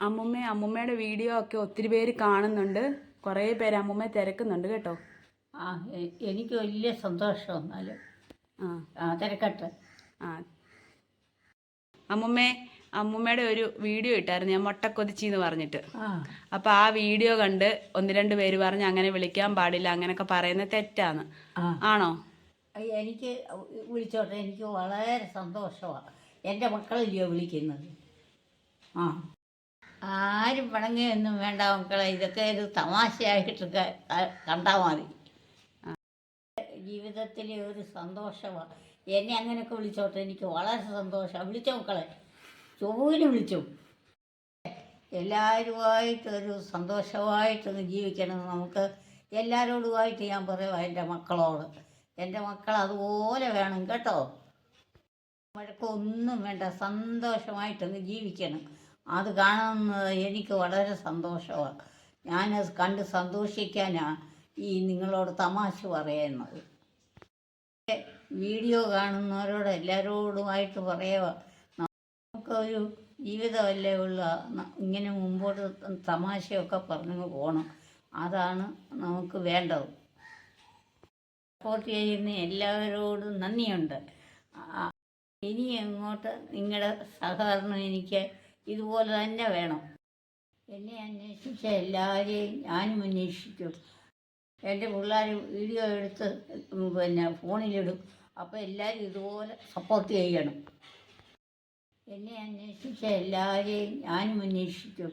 അമ്മുമ്മ അമ്മുമ്മയുടെ വീഡിയോ ഒക്കെ ഒത്തിരി പേര് കാണുന്നുണ്ട്. കുറേ പേര് അമ്മുമ്മയെ തിരക്കുന്നുണ്ട് കേട്ടോ. ആ എനിക്ക് വലിയ സന്തോഷം എന്നാലും. ആ. ആ തിരക്കട്ടെ. ആ. അമ്മുമ്മേ അമ്മുമ്മയുടെ ഒരു വീഡിയോ ഇട്ടായിരുന്നു ഞാൻ മുട്ടക്കൊതിച്ചി എന്ന് പറഞ്ഞിട്ട്. അപ്പൊ അപ്പോൾ ആ വീഡിയോ കണ്ട് ഒന്ന് രണ്ട് പേര് പറഞ്ഞ് അങ്ങനെ വിളിക്കാൻ പാടില്ല അങ്ങനെയൊക്കെ പറയുന്ന തെറ്റാണ് ആണോ? എനിക്ക് വിളിച്ചോട്ടെ എനിക്ക് വളരെ സന്തോഷമാണ്. എന്റെ മക്കളില്ലയോ വിളിക്കുന്നത്? ആ. ആരും പിണങ്ങുകയൊന്നും വേണ്ട മക്കളെ. ഇതൊക്കെ ഒരു തമാശയായിട്ട് കണ്ടാൽ മതി. ജീവിതത്തിലെ ഒരു സന്തോഷമാണ് എന്നെ അങ്ങനെയൊക്കെ വിളിച്ചോട്ടെ. എനിക്ക് വളരെ സന്തോഷമാണ് വിളിച്ചോ മക്കളെ? ചൊവ്വിന് വിളിച്ചു? എല്ലാവരുമായിട്ടൊരു സന്തോഷമായിട്ടൊന്ന് ജീവിക്കണം. നമുക്ക് എല്ലാവരോടുമായിട്ട് ഞാൻ പറയാം എന്റെ മക്കളോട്. എന്റെ മക്കൾ അതുപോലെ വേണം കേട്ടോ. മഴക്കൊന്നും വേണ്ട. സന്തോഷമായിട്ടൊന്ന് ജീവിക്കണം. അത് കാണുന്നത് എനിക്ക് വളരെ സന്തോഷമാണ് ഞാനത് കണ്ട് സന്തോഷിക്കാനാണ് ഈ നിങ്ങളോട് തമാശ പറയുന്നത്. വീഡിയോ കാണുന്നവരോട് എല്ലാവരോടുമായിട്ട് പറയുക നമുക്കൊരു ജീവിതമല്ലേ ഉള്ള. ഇങ്ങനെ മുമ്പോട്ട് തമാശയൊക്കെ പറഞ്ഞു പോകണം അതാണ് നമുക്ക് വേണ്ടത്. സപ്പോർട്ട് ചെയ്യുന്ന എല്ലാവരോടും നന്ദിയുണ്ട്. ഇനി അങ്ങോട്ട് നിങ്ങളുടെ സഹകരണം എനിക്ക് ഇതുപോലെ തന്നെ വേണം. എന്നെ അന്വേഷിച്ച എല്ലാവരെയും ഞാനും അന്വേഷിക്കും എന്റെ പിള്ളേർ വീഡിയോ എടുത്ത് പിന്നെ ഫോണിലിടും. അപ്പോൾ എല്ലാവരും ഇതുപോലെ സപ്പോർട്ട് ചെയ്യണം. എന്നെ അന്വേഷിച്ച എല്ലാവരെയും ഞാനും അന്വേഷിക്കും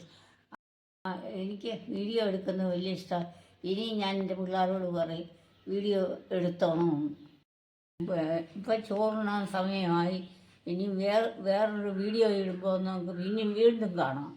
എനിക്ക് വീഡിയോ എടുക്കുന്നത് വലിയ ഇഷ്ടമാണ് ഇനിയും ഞാൻ എന്റെ പിള്ളേരോട് പറയും വീഡിയോ എടുത്തോണം. ഇപ്പം ചോറുണ്ണാൻ സമയമായി. ഇനി വേറെ വേറൊരു വീഡിയോ ഇടുമ്പോൾ നമുക്ക് പിന്നെയും വീണ്ടും കാണാം.